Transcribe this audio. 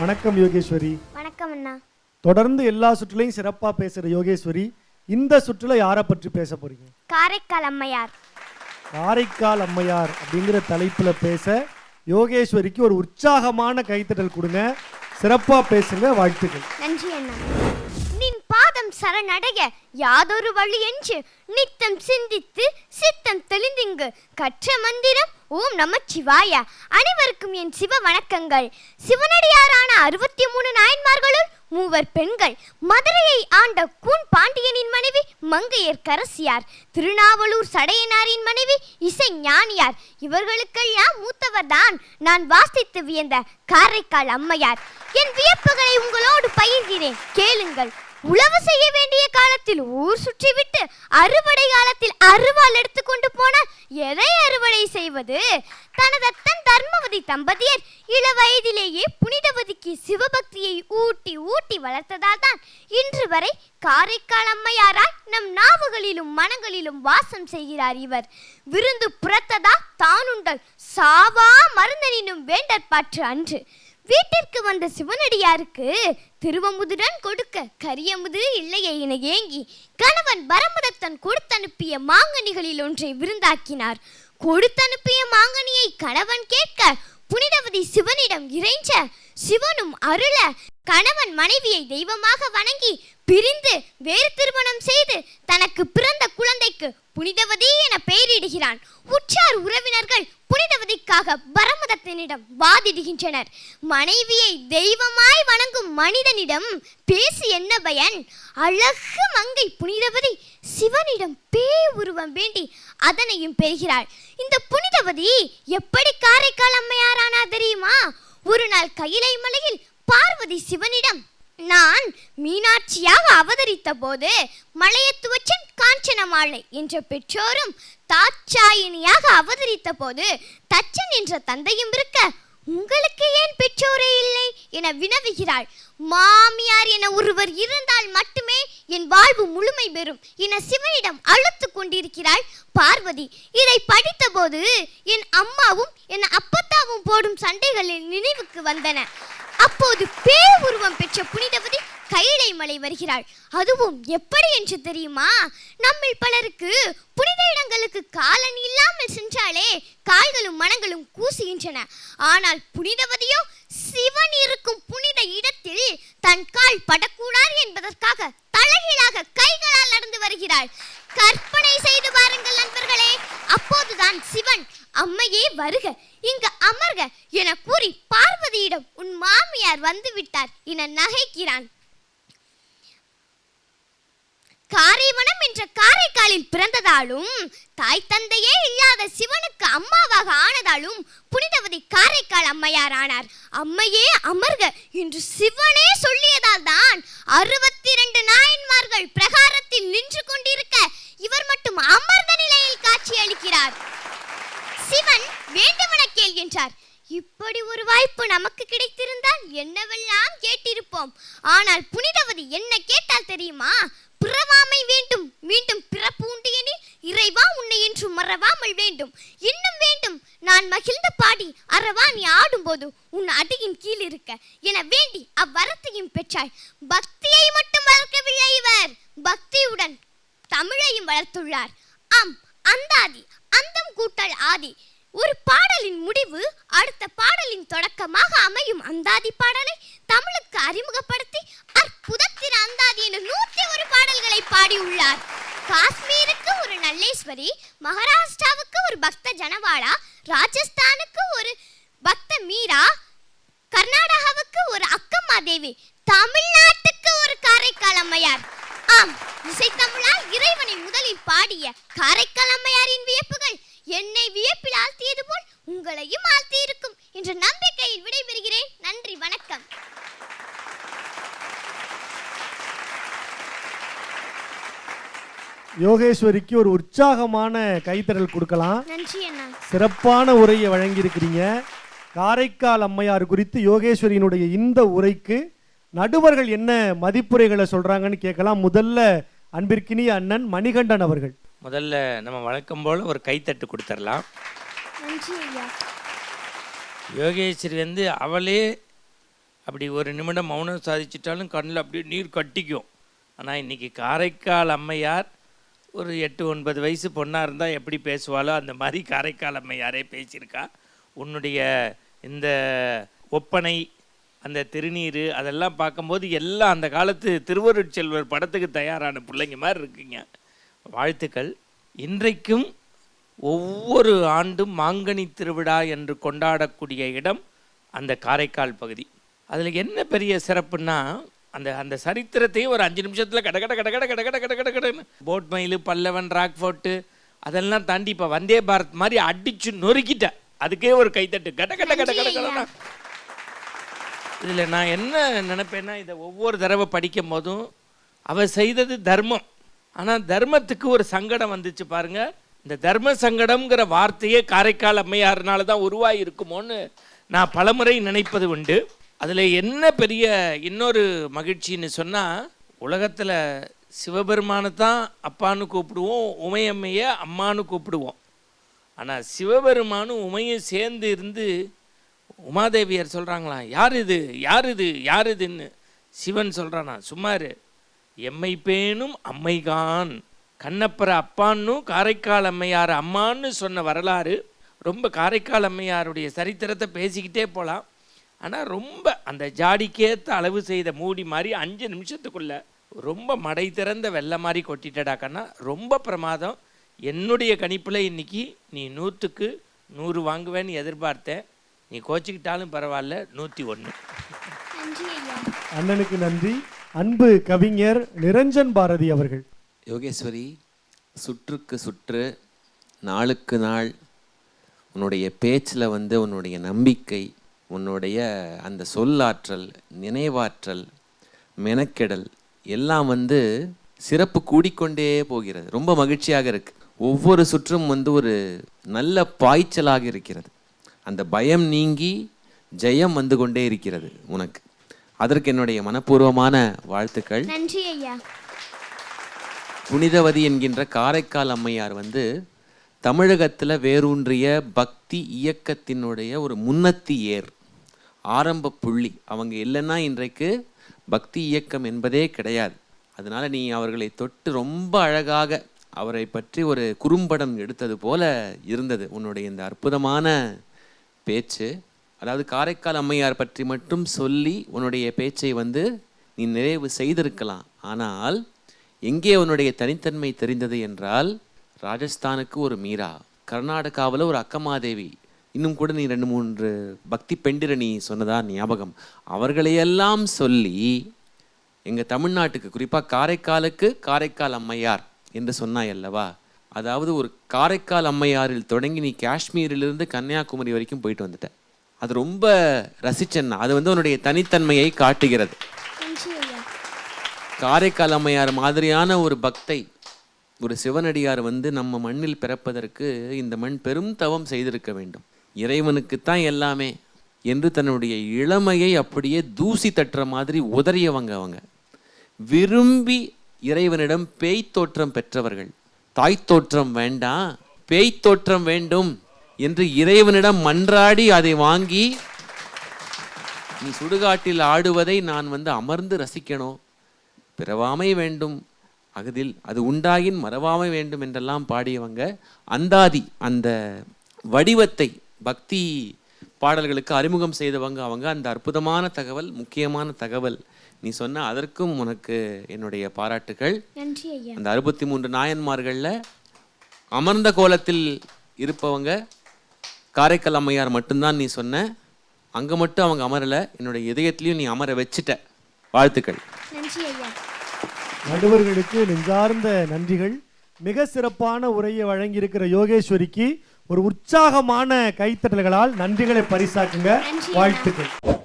வணக்கம் யோகேஸ்வரி. வணக்கம் அண்ணா. தொடர்ந்து எல்லா சுற்றுலையும் சிறப்பா பேசுற யோகேஸ்வரி இந்த சுற்றுல யாரை பற்றி பேச போறீங்க? காரைக்கால் அம்மையார். காரைக்கால் அம்மையார் அப்படிங்கிற தலைப்புல பேச யோகேஸ்வரிக்கு ஒரு உற்சாகமான கைத்தட்டல் கொடுங்க. சிறப்பா பேசுங்க வாழ்த்துக்கள். நன்றி அண்ணா. நின் பாதம் சரணடைய யாதொரு வழி என்று நித்தம் சிந்தித்து சித்தம் தெளிந்திங்கு கற்ற மந்திரம் ஓம் நம சிவாய. அனைவருக்கும் என் சிவ வணக்கங்கள். சிவனடியாரான அறுபத்தி மூணு நாயன்மார்களுள் மூவர் பெண்கள். மதுரையை ஆண்ட கூன் பாண்டியனின் மனைவி மங்கையர் கரசியார். திருநாவலூர் சடையனாரின் மனைவி இசை ஞானியார். இவர்களுக்கெல்லாம் மூத்தவர்தான். நான் வாசித்து வியந்த காரைக்கால் அம்மையார். என் வியப்புகளை உங்களோடு பகிர்கிறேன். கேளுங்கள். உழவு செய்ய வேண்டிய காலத்தில் ஊர் சுற்றிவிட்டு அறுவடை காலத்தில் அருவாள் எடுத்துக்கொண்டு போனால் எதை அறுவடை செய்வது? தனது தன் தர்மவதி தம்பதியர் இள வயதிலேயே புனிதவதிக்கு சிவபக்தியை ஊட்டி ஊட்டி வளர்த்ததால் தான் இன்று வரை காரைக்கால் அம்மையாராய் நம் நாவுகளிலும் மனங்களிலும் வாசம் செய்கிறார் இவர். விருந்து புறத்ததா தானுண்டல் சாவா மருந்தனினும் வேண்டற்பாற்று அன்று. வீட்டிற்கு வந்த சிவனடியாருக்கு திருவமுதுடன் கொடுக்க கரியமுது இல்லையே என ஏங்கி கணவன் பரமதத்தன் கொடுத்தனுப்பிய மாங்கனிகளில் ஒன்றை விருந்தாக்கினார். கொடுத்தனுப்பிய மாங்கனியை கணவன் கேட்க புனிதவதி சிவனிடம் இறைஞ்ச சிவனும் அருள கணவன் மனைவியை தெய்வமாக வணங்கி பிரிந்து வேறு திருமணம் செய்து தனக்கு பிறந்த குழந்தைக்கு புனிதவதி என பெயரிடுகிறான். உற்றார் உறவினர்கள் புனிதவதிக்காக பரமதத்தனிடம் வாதிடுகின்றனர். மனைவியை தெய்வமாய் வணங்கும் மனிதனிடம் பேசி என்ன பயன்? அழகு மங்கை புனிதவதி சிவனிடம் பேய் உருவம் வேண்டி அதனையும் பெறுகிறாள். இந்த புனிதவதி எப்படி காரைக்கால் அம்மையாரானா தெரியுமா? ஒரு நாள் கையிலை மலையில் பார்வதி சிவனிடம் நான் மீனாட்சியாக அவதரித்த போது மலையத்துவச்சன் காஞ்சனமாலை என்ற பெற்றோரும் தாட்சாயினியாக அவதரித்த போது தச்சன் என்ற தந்தையும் இருக்க உங்களுக்கு ஏன் பெற்றோரே இல்லை? என வினவுகிறாள். மாமியார் என ஒருவர் இருந்தால் மட்டுமே என் வாழ்வு முழுமை பெறும் என சிவனிடம் அழுத்து கொண்டிருக்கிறாள் பார்வதி. இதை படித்தபோது என் அம்மாவும் என் அப்பத்தாவும் போடும் சண்டைகளின் நினைவுக்கு வந்தன. அப்போது பே உருவம் பெற்ற புனிதவதி கைலை மலை வருகிறாள். அதுவும் எப்படி என்று தெரியுமா? நம்மில் பலருக்கு புனித இடங்களுக்கு காலணி இல்லாமல் கால்களும் மனங்களும் கூசுகின்றன. ஆனால் புனிதவதியோ சிவன் இருக்கும் புனித இடத்தில் தன் கால் படக்கூடாது என்பதற்காக தலைகீழாக கைகளால் நடந்து வருகிறாள். கற்பனை செய்து பாருங்கள் நண்பர்களே அப்போதுதான் சிவன் அம்மையே வருக இங்கு அமர்க என கூறி பார்வதியிடம் உன் மாமியார் வந்து விட்டார் என நகைக்கிறான். காரைவனம் என்ற காரைக்காலில் பிறந்ததாலும் தாய் தந்தையே இல்லாத சிவனுக்கு அம்மாவாக ஆனதாலும் புனிதவதி காரைக்கால் அம்மையார் ஆனார். அம்மையே அமர்க என்று சிவனே சொல்லியதால் தான் அறுபத்தி இரண்டு நாயன்மார்கள் பிரகாரத்தில் நின்று கொண்டிருக்க இவர் மட்டும் அமர்ந்த நிலையில் காட்சி அளிக்கிறார். சிவன் வேண்டுமென கேள் என்றார். இப்படி ஒரு வாய்ப்பு நமக்கு கிடைத்திருந்தால் என்னவெல்லாம் கேட்டிருப்போம்? ஆனால் புனிதவதி என்ன கேட்டால் தெரியுமா? பிறவாமை வேண்டும். மீண்டும் பிறப்பு உண்டு எனில் இறைவா உன்னை என்று மறவாமல் வேண்டும். இன்னும் வேண்டும். நான் மகிழ்ந்து பாடி அறவா நீ ஆடும்போது உன் அடியின் கீழ் இருக்க. என வேண்டி அவ்வரத்தையும் பெற்றாய் பக்தியை மட்டும் வளர்க்கவில்லை இவர். பக்தியுடன் தமிழையும் வளர்த்துள்ளார். ஆம் அந்தாதி அந்தம் கூட்டல் ஆதி. ஒரு பாடலின் முடிவு அடுத்த பாடலின் தொடக்கமாக அமையும் அந்தாதி பாடலை தமிழுக்கு அறிமுகப்படுத்தி அற்புதத்தின் அந்தாதி என நூத்தி ஒரு பாடல்களை பாடியுள்ளார். காஷ்மீருக்கு ஒரு நல்லேஸ்வரி மகாராஷ்டிராவுக்கு ஒரு பக்த ஜனவாடா ராஜஸ்தானுக்கு ஒரு பக்த மீரா கர்நாடகாவுக்கு ஒரு அக்கம்மா தேவி தமிழ்நாட்டுக்கு ஒரு காரைக்கால் அம்மையார். ஆம் இசைத்தமிழால் இறைவனை முதலில் பாடிய காரைக்கால் அம்மையாரின் வியப்புகள் என்னை வியப்பில் ஆழ்த்தியது போல் உங்களையும் ஆழ்த்தியிருக்கும் என்ற நம்பிக்கையில் விடைபெறுகிறேன். நன்றி வணக்கம். யோகேஸ்வரிக்கு ஒரு உற்சாகமான கைத்தட்டல் கொடுக்கலாம். நன்றி அண்ணா. சிறப்பான உரையை வழங்கியிருக்கிறீங்க. காரைக்கால் அம்மையார் குறித்து யோகேஸ்வரியினுடைய இந்த உரைக்கு நடுவர்கள் என்ன மதிப்புரைகளை சொல்றாங்கன்னு கேட்கலாம். முதல்ல அன்பிற்கினிய அண்ணன் மணிகண்டன் அவர்கள். முதல்ல நம்ம வழக்கம் போல் ஒரு கைத்தட்டு கொடுத்துடலாம் யோகேஸ்வரி வந்து அவளே அப்படி ஒரு நிமிடம் மௌனம் சாதிச்சிட்டாலும் கண்ணில் அப்படியே நீர் கட்டிக்கும். ஆனால் இன்னைக்கு காரைக்கால் அம்மையார் ஒரு எட்டு ஒன்பது வயசு பொண்ணாக இருந்தால் எப்படி பேசுவாளோ அந்த மாதிரி காரைக்கால் அம்மையாரே பேசியிருக்கா. உன்னுடைய இந்த ஒப்பனை அந்த திருநீர் அதெல்லாம் பார்க்கும்போது எல்லாம் அந்த காலத்து திருவருட்செல்வர் படத்துக்கு தயாரான பிள்ளைங்க மாதிரி இருக்குங்க. வாழ்த்துக்கள் இன்றைக்கும் ஒவ்வொரு ஆண்டும் மாங்கனி திருவிழா என்று கொண்டாடக்கூடிய இடம் அந்த காரைக்கால் பகுதி அதில் என்ன பெரிய சிறப்புன்னா அந்த அந்த சரித்திரத்தையும் ஒரு அஞ்சு நிமிஷத்தில் கட கட கட கட கட கட கட கட கடன்னு போட் மயில் பல்லவன் ராக் ஃபோர்ட்டு அதெல்லாம் தாண்டி இப்போ வந்தே பாரத் மாதிரி அடிச்சு நொறுக்கிட்டேன் அதுக்கே ஒரு கைத்தட்டு கட கட கட கட கடனா இதில் நான் என்ன நினைப்பேன்னா இதை ஒவ்வொரு தடவை படிக்கும் போதும் அவ செய்தது தர்மம் ஆனால் தர்மத்துக்கு ஒரு சங்கடம் வந்துச்சு பாருங்க. இந்த தர்ம சங்கடம்ங்கிற வார்த்தையே காரைக்கால் அம்மையாருனால தான் உருவாகி இருக்குமோன்னு நான் பலமுறை நினைப்பது உண்டு. அதில் என்ன பெரிய இன்னொரு மகிழ்ச்சின்னு சொன்னால் உலகத்தில் சிவபெருமானை தான் அப்பான்னு கூப்பிடுவோம் உமையம்மையை அம்மான்னு கூப்பிடுவோம். ஆனால் சிவபெருமானும் உமையும் சேர்ந்து இருந்து உமாதேவியார் சொல்கிறாங்களாம் யார் இது? யார் இது? யார் இதுன்னு? சிவன் சொல்கிறானா சும்மாரு எம்மை பேணும் அம்மைகான். கண்ணப்பர அப்பான்னும் காரைக்கால் அம்மையார் அம்மான்னு சொன்ன வரலாறு. ரொம்ப காரைக்கால் அம்மையாருடைய சரித்திரத்தை பேசிக்கிட்டே போகலாம் ஆனால் ரொம்ப அந்த ஜாடிக்கேற்ற அளவு செய்த மூடி மாதிரி அஞ்சு நிமிஷத்துக்குள்ள ரொம்ப மடை திறந்த வெள்ளை மாதிரி கொட்டிட்டடா கண்ணா. ரொம்ப பிரமாதம். என்னுடைய கணிப்பில் இன்னைக்கு நீ நூற்றுக்கு நூறு வாங்குவேன்னு எதிர்பார்த்தேன். நீ கோச்சிக்கிட்டாலும் பரவாயில்ல நூற்றி ஒன்று நன்றி ஐயா. அண்ணனுக்கு நன்றி. அன்பு கவிஞர் நிரஞ்சன் பாரதி அவர்கள். யோகேஸ்வரி சுற்றுக்கு சுற்று நாளுக்கு நாள் உன்னுடைய பேச்சில் வந்து உன்னுடைய நம்பிக்கை உன்னுடைய அந்த சொல்லாற்றல் நினைவாற்றல் மெனக்கெடல் எல்லாம் வந்து சிறப்பு கூடிக்கொண்டே போகிறது. ரொம்ப மகிழ்ச்சியாக இருக்குது ஒவ்வொரு சுற்றும் வந்து ஒரு நல்ல பாய்ச்சலாக இருக்கிறது. அந்த பயம் நீங்கி ஜெயம் வந்து கொண்டே இருக்கிறது உனக்கு. அதற்கு என்னுடைய மனப்பூர்வமான வாழ்த்துக்கள். நன்றி ஐயா. புனிதவதி என்கின்ற காரைக்கால் அம்மையார் வந்து தமிழகத்தில் வேரூன்றிய பக்தி இயக்கத்தினுடைய ஒரு முன்னத்தி ஏர் ஆரம்ப புள்ளி. அவங்க இல்லைன்னா இன்றைக்கு பக்தி இயக்கம் என்பதே கிடையாது. அதனால நீ அவர்களை தொட்டு ரொம்ப அழகாக அவரை பற்றி ஒரு குறும்படம் எடுத்தது போல இருந்தது. உன்னுடைய இந்த அற்புதமான பேச்சு. அதாவது காரைக்கால் அம்மையார் பற்றி மட்டும் சொல்லி உன்னுடைய பேச்சை வந்து நீ நிறைவு செய்திருக்கலாம். ஆனால் எங்கே உன்னுடைய தனித்தன்மை தெரிந்தது என்றால் ராஜஸ்தானுக்கு ஒரு மீரா கர்நாடகாவில் ஒரு அக்கமாதேவி. இன்னும் கூட நீ ரெண்டு மூன்று பக்தி பெண்டிரணி நீ சொன்னதா ஞாபகம். அவர்களையெல்லாம் சொல்லி எங்கள் தமிழ்நாட்டுக்கு குறிப்பாக காரைக்காலுக்கு காரைக்கால் அம்மையார் என்று சொன்னாய் அல்லவா? அதாவது ஒரு காரைக்கால் அம்மையாரில் தொடங்கி நீ காஷ்மீரிலிருந்து கன்னியாகுமரி வரைக்கும் போயிட்டு வந்துட்ட. அது ரொம்ப ரசிச்சேன்னா அது வந்து உன்னுடைய தனித்தன்மையை காட்டுகிறது. காரைக்கால் அம்மையார் மாதிரியான ஒரு பக்தை ஒரு சிவனடியார் வந்து நம்ம மண்ணில் பிறப்பதற்கு இந்த மண் பெரும் தவம் செய்திருக்க வேண்டும். இறைவனுக்குத்தான் எல்லாமே என்று தன்னுடைய இளமையை அப்படியே தூசி தட்டுற மாதிரி உதறியவங்க அவங்க. விரும்பி இறைவனிடம் பேய் தோற்றம் பெற்றவர்கள். தாய் தோற்றம் வேண்டாம் பேய் தோற்றம் வேண்டும். என்று இறைவனிடம் மன்றாடி அதை வாங்கி நீ சுடுகாட்டில் ஆடுவதை நான் வந்து அமர்ந்து ரசிக்கணும். பிறவாமை வேண்டும். அகதில் அது உண்டாயின் மறவாமை வேண்டும் என்றெல்லாம் பாடியவங்க அந்தாதி அந்த வடிவத்தை பக்தி பாடல்களுக்கு அறிமுகம் செய்தவங்க அவங்க. அந்த அற்புதமான தகவல் முக்கியமான தகவல். நீ சொன்ன அதற்கும் உனக்கு என்னுடைய பாராட்டுகள் அந்த அறுபத்தி மூன்று நாயன்மார்களில் அமர்ந்த கோலத்தில் இருப்பவங்க காரைக்கால் அம்மையார் மட்டும்தான் நீ சொன்ன. அங்கே மட்டும் அவங்க அமரலை. என்னுடைய இதயத்திலையும் நீ அமர வச்சிட்ட. வாழ்த்துக்கள். நன்றி ஐயா. நடுவர்களுக்கு நெஞ்சார்ந்த நன்றிகள். மிக சிறப்பான உரையை வழங்கியிருக்கிற யோகேஸ்வரிக்கு ஒரு உற்சாகமான கைத்தட்டல்களால் நன்றிகளை பரிசாக்குங்க. வாழ்த்துக்கள்.